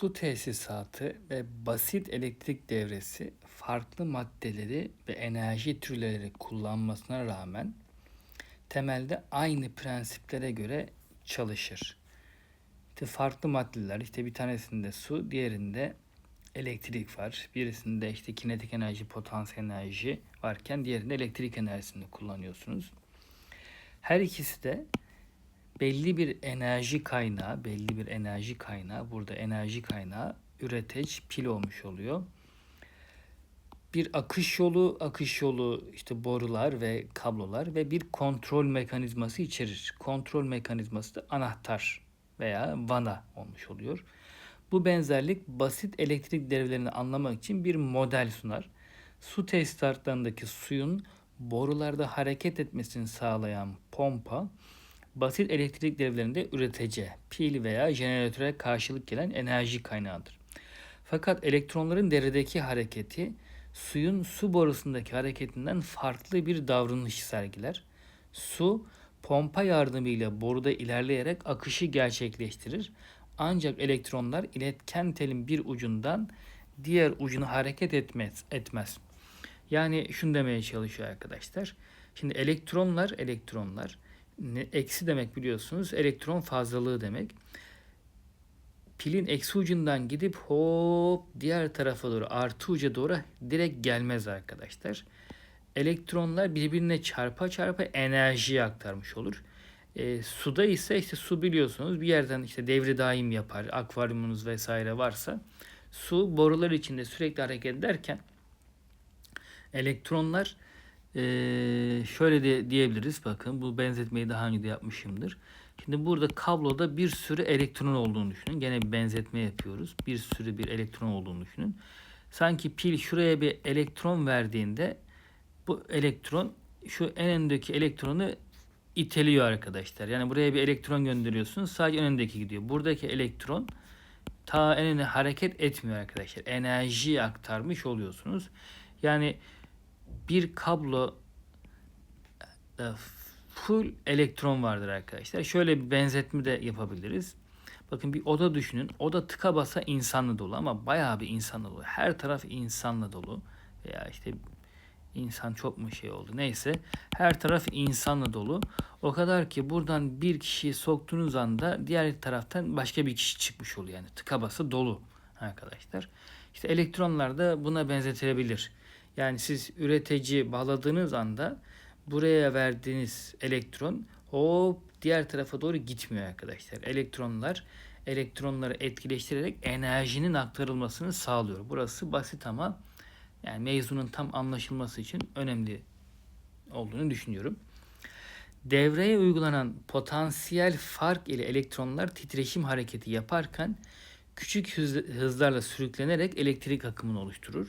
Su tesisatı ve basit elektrik devresi farklı maddeleri ve enerji türleri kullanmasına rağmen temelde aynı prensiplere göre çalışır. İşte farklı maddeler, işte bir tanesinde su, diğerinde elektrik var. Birisinde işte kinetik enerji, potansiyel enerji varken diğerinde elektrik enerjisini kullanıyorsunuz. Her ikisi de belli bir enerji kaynağı, belli bir enerji kaynağı, burada enerji kaynağı üreteç pil olmuş oluyor. Bir akış yolu, akış yolu işte borular ve kablolar ve bir kontrol mekanizması içerir. Kontrol mekanizması da anahtar veya vana olmuş oluyor. Bu benzerlik basit elektrik devrelerini anlamak için bir model sunar. Su tesisatlarındaki suyun borularda hareket etmesini sağlayan pompa basit elektrik devlerinde üretece, pil veya jeneratöre karşılık gelen enerji kaynağıdır. Fakat elektronların devredeki hareketi suyun su borusundaki hareketinden farklı bir davranış sergiler. Su pompa yardımıyla boruda ilerleyerek akışı gerçekleştirir. Ancak elektronlar iletken telin bir ucundan diğer ucuna hareket etmez. etmez. Yani şunu demeye çalışıyor arkadaşlar. Şimdi elektronlar elektronlar eksi demek biliyorsunuz elektron fazlalığı demek. Pilin eksi ucundan gidip hop diğer tarafa doğru artı uca doğru direkt gelmez arkadaşlar. Elektronlar birbirine çarpa çarpa enerjiyi aktarmış olur. E, suda ise işte su biliyorsunuz bir yerden işte devri daim yapar. Akvaryumunuz vesaire varsa su borular içinde sürekli hareket ederken elektronlar ee, şöyle de diyebiliriz bakın bu benzetmeyi daha önce de yapmışımdır. Şimdi burada kabloda bir sürü elektron olduğunu düşünün. Gene bir benzetme yapıyoruz. Bir sürü bir elektron olduğunu düşünün. Sanki pil şuraya bir elektron verdiğinde bu elektron şu en öndeki elektronu iteliyor arkadaşlar. Yani buraya bir elektron gönderiyorsunuz. Sadece önündeki gidiyor. Buradaki elektron ta en öne hareket etmiyor arkadaşlar. Enerji aktarmış oluyorsunuz. Yani bir kablo e, full elektron vardır arkadaşlar. Şöyle bir benzetme de yapabiliriz. Bakın bir oda düşünün. Oda tıka basa insanla dolu ama bayağı bir insanla dolu. Her taraf insanla dolu. Veya işte insan çok mu şey oldu neyse. Her taraf insanla dolu. O kadar ki buradan bir kişiyi soktuğunuz anda diğer taraftan başka bir kişi çıkmış oluyor. Yani tıka basa dolu arkadaşlar. İşte elektronlar da buna benzetilebilir. Yani siz üretici bağladığınız anda buraya verdiğiniz elektron hop diğer tarafa doğru gitmiyor arkadaşlar. Elektronlar elektronları etkileştirerek enerjinin aktarılmasını sağlıyor. Burası basit ama yani mevzunun tam anlaşılması için önemli olduğunu düşünüyorum. Devreye uygulanan potansiyel fark ile elektronlar titreşim hareketi yaparken küçük hızlarla sürüklenerek elektrik akımını oluşturur.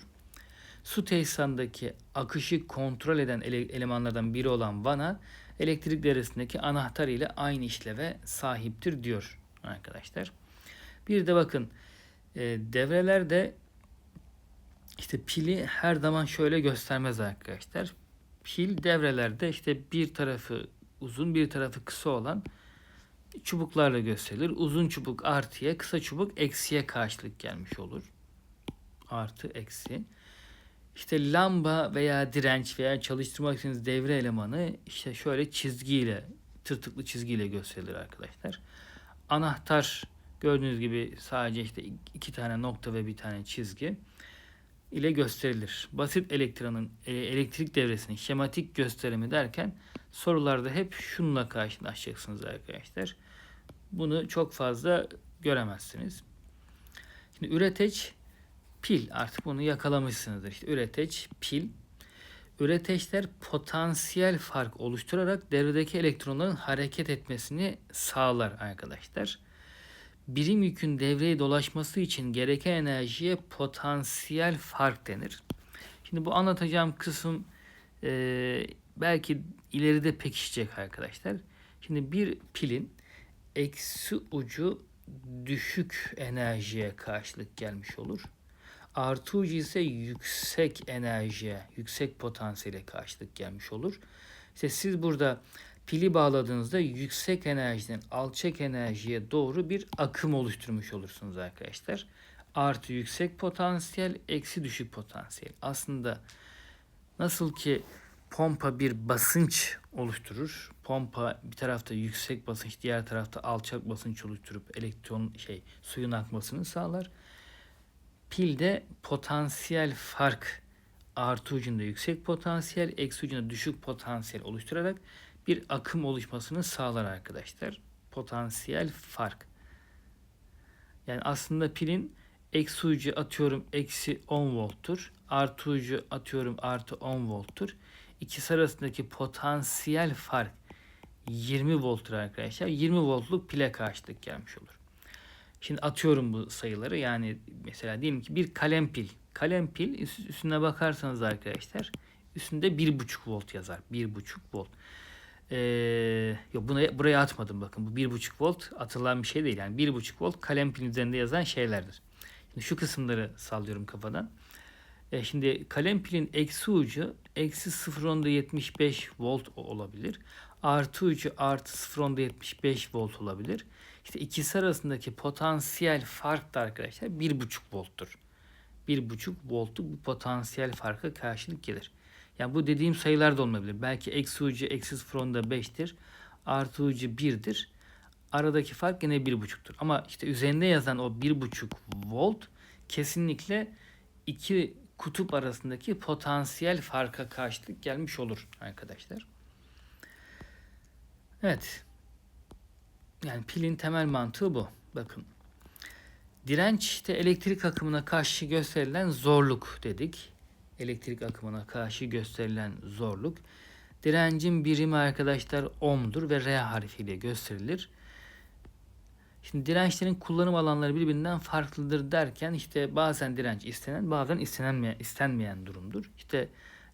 Su tesisatındaki akışı kontrol eden ele elemanlardan biri olan vana elektrik devresindeki anahtar ile aynı işleve sahiptir diyor arkadaşlar. Bir de bakın e, devrelerde işte pili her zaman şöyle göstermez arkadaşlar. Pil devrelerde işte bir tarafı uzun bir tarafı kısa olan çubuklarla gösterilir. Uzun çubuk artıya, kısa çubuk eksiye karşılık gelmiş olur. Artı, eksi. İşte lamba veya direnç veya çalıştırmak için devre elemanı işte şöyle çizgiyle, tırtıklı çizgiyle gösterilir arkadaşlar. Anahtar gördüğünüz gibi sadece işte iki tane nokta ve bir tane çizgi ile gösterilir. Basit elektronun e, elektrik devresinin şematik gösterimi derken sorularda hep şununla karşılaşacaksınız arkadaşlar. Bunu çok fazla göremezsiniz. Şimdi üreteç pil artık bunu yakalamışsınızdır. İşte üreteç, pil. Üreteçler potansiyel fark oluşturarak devredeki elektronların hareket etmesini sağlar arkadaşlar. Birim yükün devreye dolaşması için gereken enerjiye potansiyel fark denir. Şimdi bu anlatacağım kısım e, belki ileride pekişecek arkadaşlar. Şimdi bir pilin eksi ucu düşük enerjiye karşılık gelmiş olur. Artı ucu ise yüksek enerjiye, yüksek potansiyele karşılık gelmiş olur. İşte siz burada Pili bağladığınızda yüksek enerjiden alçak enerjiye doğru bir akım oluşturmuş olursunuz arkadaşlar. Artı yüksek potansiyel, eksi düşük potansiyel. Aslında nasıl ki pompa bir basınç oluşturur. Pompa bir tarafta yüksek basınç, diğer tarafta alçak basınç oluşturup elektron şey suyun akmasını sağlar. Pil de potansiyel fark artı ucunda yüksek potansiyel, eksi ucunda düşük potansiyel oluşturarak bir akım oluşmasını sağlar arkadaşlar. Potansiyel fark. Yani aslında pilin eksi ucu atıyorum eksi 10 volttur. Artı ucu atıyorum artı 10 volttur. İkisi arasındaki potansiyel fark 20 volttur arkadaşlar. 20 voltluk pile karşılık gelmiş olur. Şimdi atıyorum bu sayıları. Yani mesela diyelim ki bir kalem pil. Kalem pil üstüne bakarsanız arkadaşlar üstünde 1.5 volt yazar. 1.5 volt. Ee, yok buna, buraya atmadım bakın. Bu 1.5 volt atılan bir şey değil. Yani 1.5 volt kalem pilin üzerinde yazan şeylerdir. Şimdi şu kısımları sallıyorum kafadan. E şimdi kalem pilin eksi ucu eksi 0.75 volt olabilir. Artı ucu artı 0.75 volt olabilir. İşte ikisi arasındaki potansiyel fark da arkadaşlar 1.5 volttur. 1.5 voltluk bu potansiyel farka karşılık gelir. Yani bu dediğim sayılar da olmayabilir. Belki eksi ucu eksi 0.5'tir. Artı ucu 1'dir. Aradaki fark yine 1.5'tur. Ama işte üzerinde yazan o 1.5 volt kesinlikle iki kutup arasındaki potansiyel farka karşılık gelmiş olur arkadaşlar. Evet. Yani pilin temel mantığı bu. Bakın. Direnç işte elektrik akımına karşı gösterilen zorluk dedik. Elektrik akımına karşı gösterilen zorluk. Direncin birimi arkadaşlar ohm'dur ve R harfiyle gösterilir. Şimdi dirençlerin kullanım alanları birbirinden farklıdır derken işte bazen direnç istenen bazen istenmeyen, istenmeyen durumdur. İşte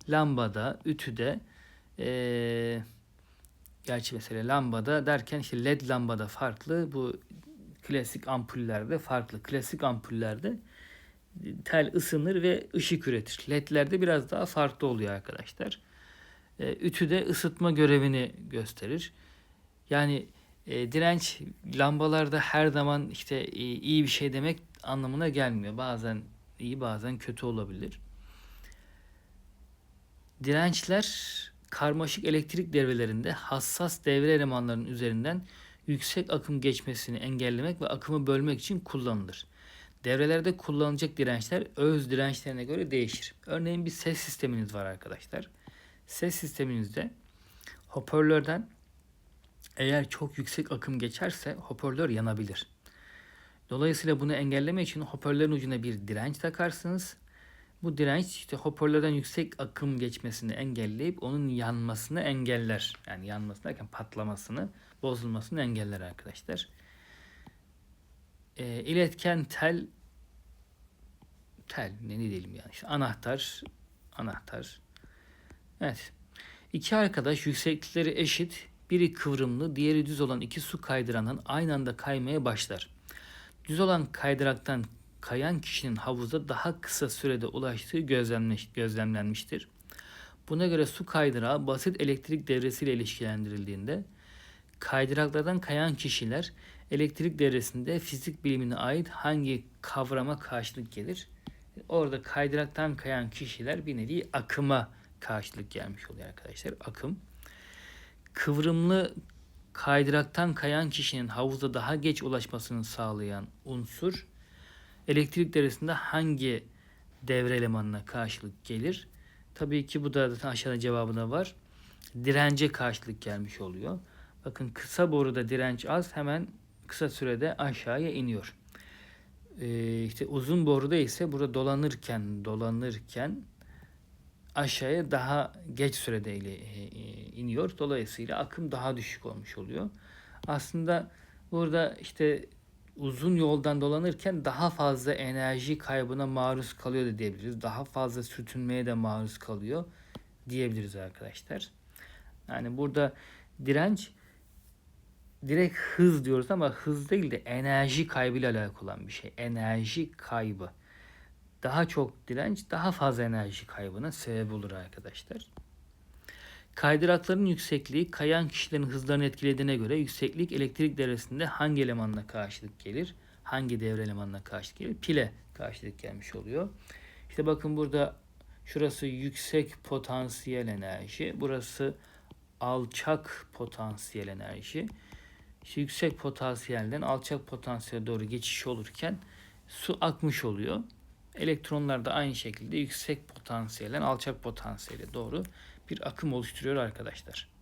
lambada, ütüde ee, gerçi mesela lambada derken işte led lambada farklı bu klasik ampullerde farklı. Klasik ampullerde tel ısınır ve ışık üretir. Ledlerde biraz daha farklı oluyor arkadaşlar. E, ütüde ısıtma görevini gösterir. Yani e, direnç lambalarda her zaman işte e, iyi bir şey demek anlamına gelmiyor. Bazen iyi bazen kötü olabilir. Dirençler karmaşık elektrik devrelerinde hassas devre elemanlarının üzerinden yüksek akım geçmesini engellemek ve akımı bölmek için kullanılır. Devrelerde kullanılacak dirençler öz dirençlerine göre değişir. Örneğin bir ses sisteminiz var arkadaşlar. Ses sisteminizde hoparlörden eğer çok yüksek akım geçerse hoparlör yanabilir. Dolayısıyla bunu engellemek için hoparlörün ucuna bir direnç takarsınız. Bu direnç işte hoparlörden yüksek akım geçmesini engelleyip onun yanmasını engeller. Yani yanmasını derken patlamasını, bozulmasını engeller arkadaşlar. E, iletken tel tel ne diyelim yani işte anahtar anahtar. Evet. İki arkadaş yükseklikleri eşit biri kıvrımlı, diğeri düz olan iki su kaydıranın aynı anda kaymaya başlar. Düz olan kaydıraktan kayan kişinin havuza daha kısa sürede ulaştığı gözlemleş, gözlemlenmiştir. Buna göre su kaydırağı basit elektrik devresiyle ilişkilendirildiğinde kaydıraklardan kayan kişiler elektrik devresinde fizik bilimine ait hangi kavrama karşılık gelir? Orada kaydıraktan kayan kişiler bir nevi akıma karşılık gelmiş oluyor arkadaşlar. Akım kıvrımlı kaydıraktan kayan kişinin havuza daha geç ulaşmasını sağlayan unsur elektrik devresinde hangi devre elemanına karşılık gelir? Tabii ki bu da zaten aşağıda cevabında var. Dirence karşılık gelmiş oluyor. Bakın kısa boruda direnç az hemen kısa sürede aşağıya iniyor. Ee, işte uzun boruda ise burada dolanırken dolanırken aşağıya daha geç sürede e, e, iniyor. Dolayısıyla akım daha düşük olmuş oluyor. Aslında burada işte uzun yoldan dolanırken daha fazla enerji kaybına maruz kalıyor da diyebiliriz. Daha fazla sürtünmeye de maruz kalıyor diyebiliriz arkadaşlar. Yani burada direnç direkt hız diyoruz ama hız değil de enerji kaybıyla alakalı olan bir şey. Enerji kaybı daha çok direnç daha fazla enerji kaybına sebep olur arkadaşlar. Kaydırakların yüksekliği kayan kişilerin hızlarını etkilediğine göre yükseklik elektrik devresinde hangi elemanla karşılık gelir? Hangi devre elemanına karşılık gelir? Pile karşılık gelmiş oluyor. İşte bakın burada şurası yüksek potansiyel enerji. Burası alçak potansiyel enerji. İşte yüksek potansiyelden alçak potansiyele doğru geçiş olurken su akmış oluyor. Elektronlar da aynı şekilde yüksek potansiyelden alçak potansiyele doğru bir akım oluşturuyor arkadaşlar.